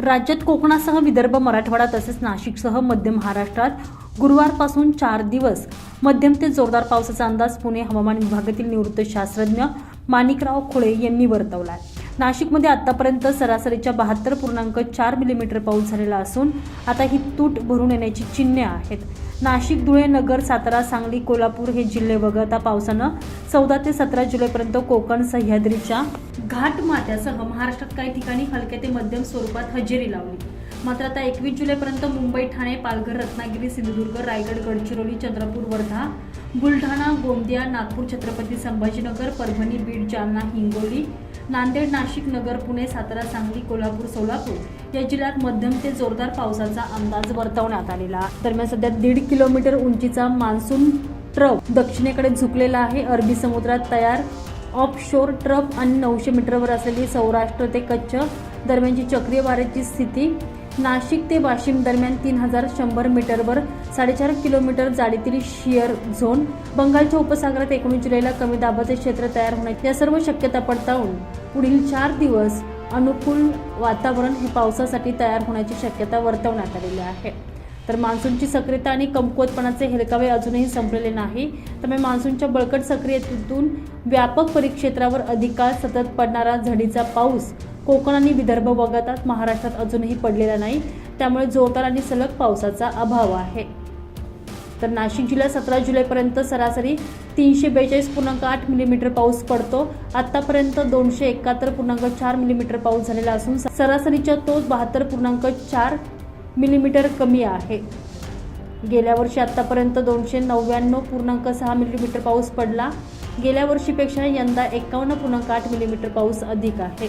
राज्यात कोकणासह विदर्भ मराठवाडा तसेच नाशिकसह मध्य महाराष्ट्रात गुरुवारपासून चार दिवस मध्यम ते जोरदार पावसाचा अंदाज पुणे हवामान विभागातील निवृत्त शास्त्रज्ञ माणिकराव खुळे यांनी वर्तवला आहे. नाशिकमध्ये आतापर्यंत सरासरीच्या बहात्तर पूर्णांक चार मिलीमीटर पाऊस झालेला असून आता ही तूट भरून येण्याची चिन्हे आहेत. नाशिक धुळे नगर सातारा सांगली कोल्हापूर हे जिल्हे वगळता पावसानं चौदा ते सतरा जुलैपर्यंत कोकण सह्याद्रीच्या घाटमाथ्यासह महाराष्ट्रात काही ठिकाणी हलक्या ते मध्यम स्वरूपात हजेरी लावली. मात्र आता एकवीस जुलैपर्यंत मुंबई ठाणे पालघर रत्नागिरी सिंधुदुर्ग रायगड गडचिरोली चंद्रपूर वर्धा बुलढाणा गोंदिया नागपूर छत्रपती संभाजीनगर परभणी बीड जालना हिंगोली नांदेड नाशिक नगर पुणे सातारा सांगली कोल्हापूर सोलापूर या जिल्ह्यात मध्यम ते जोरदार पावसाचा अंदाज वर्तवण्यात आलेला आहे. दरम्यान सध्या दीड किलोमीटर उंचीचा मान्सून ट्रफ दक्षिणेकडे झुकलेला आहे अरबी समुद्रात तयार ऑफशोर ट्रफ आणि नऊशे मीटरवर असलेली सौराष्ट्र ते कच्छ दरम्यानची चक्रीय वाऱ्याची स्थिती नाशिक ते वाशिम दरम्यान तीन हजार शंभर मीटरवर साडेचार किलोमीटर जाडीतील शियर झोन बंगालच्या उपसागरात एकोणीस जुलैला कमी दाबाचे क्षेत्र तयार होण्याची या सर्व शक्यता पडताळून पुढील चार दिवस अनुकूल वातावरण हे पावसासाठी तयार होण्याची शक्यता वर्तवण्यात आलेली आहे. तर मान्सूनची सक्रियता आणि कमकुवतपणाचे हेलकावे अजूनही संपलेले नाही. त्यामुळे मान्सूनच्या बळकट सक्रियतेतून व्यापक परिक्षेत्रावर अधिकार सतत पडणारा झडीचा पाऊस कोकण आणि विदर्भ वगळतात महाराष्ट्रात अजूनही पडलेला नाही. त्यामुळे जोरदार आणि सलग पावसाचा अभाव आहे. तर नाशिक जिल्ह्यात सतरा जुलैपर्यंत सरासरी तीनशे बेचाळीस पूर्णांक आठ मिलीमीटर पाऊस पडतो. आतापर्यंत दोनशे एकाहत्तर पूर्णांक चार मिलीमीटर पाऊस झालेला असून सरासरीच्या तोच बहात्तर पूर्णांक चार मिलीमीटर कमी आहे. गेल्या वर्षी आतापर्यंत दोनशे नव्याण्णव पूर्णांक सहा मिलीमीटर पाऊस पडला. गेल्या वर्षीपेक्षा यंदा एकावन्न पूर्णांक आठ मिलीमीटर पाऊस अधिक आहे.